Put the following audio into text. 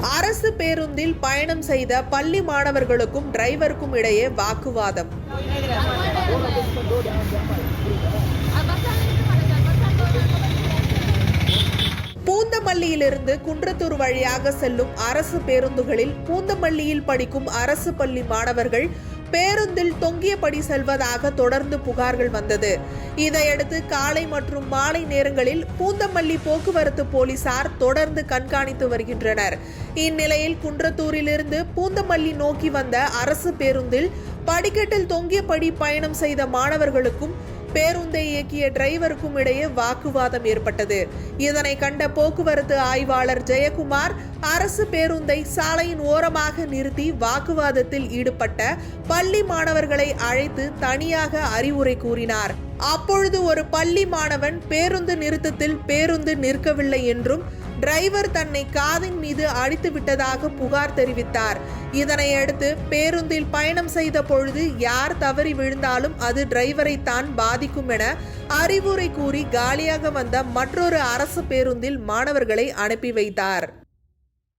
அரசு பேருந்தில் பயணம் செய்த பள்ளி மாணவர்களுக்கும் டிரைவருக்கும் இடையே வாக்குவாதம். பூந்தமல்லியிலிருந்து குன்றத்தூர் வழியாக செல்லும் அரசு பேருந்துகளில் பூந்தமல்லியில் படிக்கும் அரசு பள்ளி மாணவர்கள் பேருந்தில் தொங்கியபடி செல்வதாக தொடர்ந்து புகார்கள் வந்தது. இதையடுத்து காலை மற்றும் மாலை நேரங்களில் பூந்தமல்லி போக்குவரத்து போலீசார் தொடர்ந்து கண்காணித்து வருகின்றனர். இந்நிலையில் குன்றத்தூரிலிருந்து பூந்தமல்லி நோக்கி வந்த அரசு பேருந்தில் படிக்கட்டில் தொங்கியபடி பயணம் செய்த மாணவர்களுக்கும் பேருந்தை இயக்கிய டிரைவருக்கும் இடையே வாக்குவாதம் ஏற்பட்டது. இதனை கண்ட போக்குவரத்து ஆய்வாளர் ஜெயக்குமார் அரசு பேருந்தை சாலையின் ஓரமாக நிறுத்தி வாக்குவாதத்தில் ஈடுபட்ட பள்ளி மாணவர்களை அழைத்து தனியாக அறிவுரை கூறினார். அப்பொழுது ஒரு பள்ளி மாணவன் பேருந்து நிறுத்தத்தில் பேருந்து நிற்கவில்லை என்றும் டிரைவர் தன்னை காதின் மீது அடித்து விட்டதாக புகார் தெரிவித்தார். இதனையடுத்து பேருந்தில் பயணம் செய்த பொழுது யார் தவறி விழுந்தாலும் அது டிரைவரை தான் பாதிக்கும் என அறிவுரை கூறி காலியாக வந்த மற்றொரு அரசு பேருந்தில் மாணவர்களை அனுப்பி வைத்தார்.